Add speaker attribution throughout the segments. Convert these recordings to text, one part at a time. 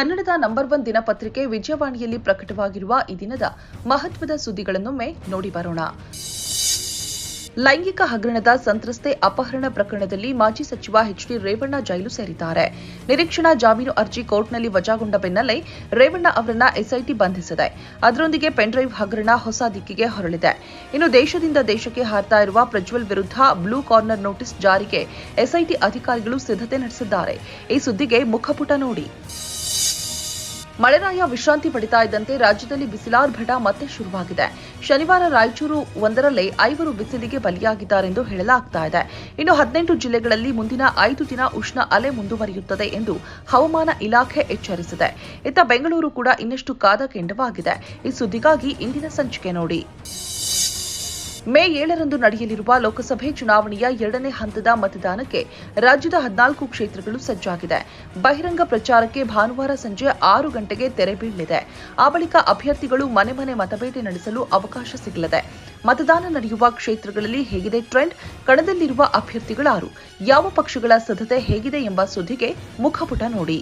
Speaker 1: ಕನ್ನಡದ number one ದಿನಪತ್ರಿಕೆ ವಿಜಯವಾಣಿಯಲ್ಲಿ ಪ್ರಕಟವಾಗಿರುವ ಈ ದಿನದ ಮಹತ್ವದ ಸುದ್ದಿಗಳನ್ನೊಮ್ಮೆ ನೋಡಿ ಬರೋಣ. ಲೈಂಗಿಕ ಹಗರಣದ ಸಂತ್ರಸ್ತೆ ಅಪಹರಣ ಪ್ರಕರಣದಲ್ಲಿ ಮಾಜಿ ಸಚಿವ ಎಚ್ಡಿ ರೇವಣ್ಣ ಜೈಲು ಸೇರಿದ್ದಾರೆ. ನಿರೀಕ್ಷಣಾ ಜಾಮೀನು ಅರ್ಜಿ ಕೋರ್ಟ್ನಲ್ಲಿ ವಜಾಗೊಂಡ ಬೆನ್ನಲ್ಲೇ ರೇವಣ್ಣ ಅವರನ್ನ ಎಸ್ಐಟಿ ಬಂಧಿಸಿದೆ. ಅದರೊಂದಿಗೆ ಪೆನ್ಡ್ರೈವ್ ಹಗರಣ ಹೊಸ ದಿಕ್ಕಿಗೆ ಹೊರಳಿದೆ. ಇನ್ನು ದೇಶದಿಂದ ದೇಶಕ್ಕೆ ಹಾರ್ತಾ ಇರುವ ಪ್ರಜ್ವಲ್ ವಿರುದ್ಧ ಬ್ಲೂ ಕಾರ್ನರ್ ನೋಟಿಸ್ ಜಾರಿಗೆ ಎಸ್ಐಟಿ ಅಧಿಕಾರಿಗಳು ಸಿದ್ಧತೆ ನಡೆಸಿದ್ದಾರೆ. ಈ ಸುದ್ದಿಗೆ ಮುಖಪುಟ ನೋಡಿ. ಮಳೆರಾಯ ವಿಶ್ರಾಂತಿ ಪಡಿತಾ ಇದ್ದಂತೆ ರಾಜ್ಯದಲ್ಲಿ ಬಿಸಿಲಾರ್ಭಟ ಮತ್ತೆ ಶುರುವಾಗಿದೆ. ಶನಿವಾರ ರಾಯಚೂರು ಒಂದರಲ್ಲೇ ಐವರು ಬಿಸಿಲಿಗೆ ಬಲಿಯಾಗಿದ್ದಾರೆಂದು ಹೇಳಲಾಗ್ತಾ ಇದೆ. ಇನ್ನು ಹದಿನೆಂಟು ಜಿಲ್ಲೆಗಳಲ್ಲಿ ಮುಂದಿನ ಐದು ದಿನ ಉಷ್ಣ ಅಲೆ ಮುಂದುವರಿಯುತ್ತದೆ ಎಂದು ಹವಾಮಾನ ಇಲಾಖೆ ಎಚ್ಚರಿಸಿದೆ. ಇತ್ತ ಬೆಂಗಳೂರು ಕೂಡ ಇನ್ನಷ್ಟು ಕಾದ ಕೆಂಡವಾಗಿದೆ ಈ ಸುದ್ದಿಗಾಗಿ ಇಂದಿನ ಸಂಚಿಕೆ ನೋಡಿ. ಮೇ ಏಳರಂದು ನಡೆಯಲಿರುವ ಲೋಕಸಭೆ ಚುನಾವಣೆಯ ಎರಡನೇ ಹಂತದ ಮತದಾನಕ್ಕೆ ರಾಜ್ಯದ ಹದಿನಾಲ್ಕು ಕ್ಷೇತ್ರಗಳು ಸಜ್ಜಾಗಿದೆ. ಬಹಿರಂಗ ಪ್ರಚಾರಕ್ಕೆ ಭಾನುವಾರ ಸಂಜೆ ಆರು ಗಂಟೆಗೆ ತೆರೆ ಬೀಳಲಿದೆ. ಆ ಬಳಿಕ ಅಭ್ಯರ್ಥಿಗಳು ಮನೆ ಮನೆ ಮತಭೇಟಿ ನಡೆಸಲು ಅವಕಾಶ ಸಿಗಲಿದೆ. ಮತದಾನ ನಡೆಯುವ ಕ್ಷೇತ್ರಗಳಲ್ಲಿ ಹೇಗಿದೆ ಟ್ರೆಂಡ್? ಕಣದಲ್ಲಿರುವ ಅಭ್ಯರ್ಥಿಗಳಾರು? ಯಾವ ಪಕ್ಷಗಳ ಸದ್ದತೆ ಹೇಗಿದೆ ಎಂಬ ಸುದ್ದಿಗೆ ಮುಖಪುಟ ನೋಡಿ.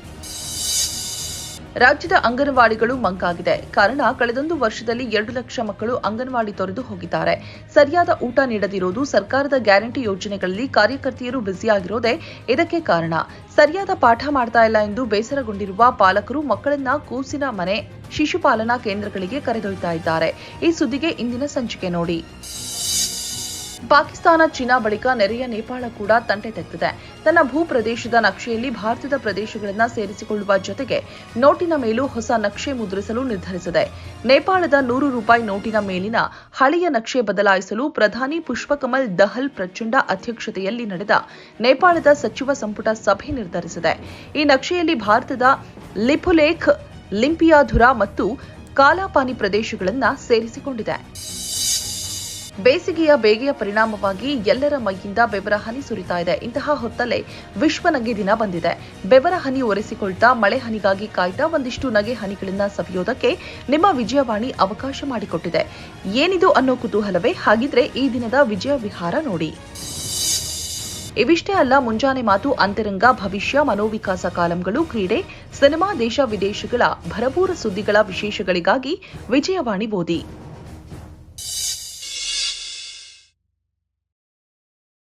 Speaker 1: ರಾಜ್ಯದ ಅಂಗನವಾಡಿಗಳು ಮಂಕಾಗಿದೆ. ಕಾರಣ, ಕಳೆದೊಂದು ವರ್ಷದಲ್ಲಿ ಎರಡು ಲಕ್ಷ ಮಕ್ಕಳು ಅಂಗನವಾಡಿ ತೊರೆದು ಹೋಗಿದ್ದಾರೆ. ಸರಿಯಾದ ಊಟ ನೀಡದಿರುವುದು ಸರ್ಕಾರದ ಗ್ಯಾರಂಟಿ ಯೋಜನೆಗಳಲ್ಲಿ ಕಾರ್ಯಕರ್ತೆಯರು ಬ್ಯುಸಿಯಾಗಿರೋದೇ ಇದಕ್ಕೆ ಕಾರಣ. ಸರಿಯಾದ ಪಾಠ ಮಾಡ್ತಾ ಇಲ್ಲ ಎಂದು ಬೇಸರಗೊಂಡಿರುವ ಪಾಲಕರು ಮಕ್ಕಳನ್ನ ಕೂಸಿನ ಮನೆ, ಶಿಶುಪಾಲನಾ ಕೇಂದ್ರಗಳಿಗೆ ಕರೆದೊಯ್ತಾ ಇದ್ದಾರೆ. ಈ ಸುದ್ದಿಗೆ ಇಂದಿನ ಸಂಚಿಕೆ ನೋಡಿ. ಪಾಕಿಸ್ತಾನ ಚೀನಾ ಬಳಿಕ ನೆರೆಯ ನೇಪಾಳ ಕೂಡ ತಂಟೆ ತೆಗೆದಿದೆ. ತನ್ನ ಭೂಪ್ರದೇಶದ ನಕ್ಷೆಯಲ್ಲಿ ಭಾರತದ ಪ್ರದೇಶಗಳನ್ನು ಸೇರಿಸಿಕೊಳ್ಳುವ ಜೊತೆಗೆ ನೋಟಿನ ಮೇಲೂ ಹೊಸ ನಕ್ಷೆ ಮುದ್ರಿಸಲು ನಿರ್ಧರಿಸಿದೆ. ನೇಪಾಳದ ನೂರು ರೂಪಾಯಿ ನೋಟಿನ ಮೇಲಿನ ಹಳೆಯ ನಕ್ಷೆ ಬದಲಾಯಿಸಲು ಪ್ರಧಾನಿ ಪುಷ್ಪಕಮಲ್ ದಹಲ್ ಪ್ರಚಂಡ ಅಧ್ಯಕ್ಷತೆಯಲ್ಲಿ ನಡೆದ ನೇಪಾಳದ ಸಚಿವ ಸಂಪುಟ ಸಭೆ ನಿರ್ಧರಿಸಿದೆ. ಈ ನಕ್ಷೆಯಲ್ಲಿ ಭಾರತದ ಲಿಪುಲೇಖ್, ಲಿಂಪಿಯಾಧುರಾ ಮತ್ತು ಕಾಲಾಪಾನಿ ಪ್ರದೇಶಗಳನ್ನು ಸೇರಿಸಿಕೊಂಡಿದೆ. ಬೇಸಿಗೆಯ ಬೇಗೆಯ ಪರಿಣಾಮವಾಗಿ ಎಲ್ಲರ ಮೈಯಿಂದ ಬೆವರ ಹನಿ ಸುರಿತಾ ಇದೆ. ಇಂತಹ ಹೊತ್ತಲ್ಲೇ ವಿಶ್ವ ನಗೆ ದಿನ ಬಂದಿದೆ. ಬೆವರ ಹನಿ ಒರೆಸಿಕೊಳ್ತಾ ಮಳೆ ಹನಿಗಾಗಿ ಕಾಯ್ತಾ ಒಂದಿಷ್ಟು ನಗೆ ಹನಿಗಳನ್ನ ಸವಿಯೋದಕ್ಕೆ ನಿಮ್ಮ ವಿಜಯವಾಣಿ ಅವಕಾಶ ಮಾಡಿಕೊಟ್ಟಿದೆ. ಏನಿದು ಅನ್ನೋ ಕುತೂಹಲವೇ. ಹಾಗಿದ್ರೆ ಈ ದಿನದ ವಿಜಯ ವಿಹಾರ ನೋಡಿ. ಇವಿಷ್ಟೇ ಅಲ್ಲ, ಮುಂಜಾನೆ ಮಾತು, ಅಂತರಂಗ, ಭವಿಷ್ಯ, ಮನೋವಿಕಾಸ ಕಾಲಂಗಳು, ಕ್ರೀಡೆ, ಸಿನಿಮಾ ದೇಶ ವಿದೇಶಗಳ ಭರಪೂರ ಸುದ್ದಿಗಳ ವಿಶೇಷಗಳಿಗಾಗಿ ವಿಜಯವಾಣಿ ಓದಿ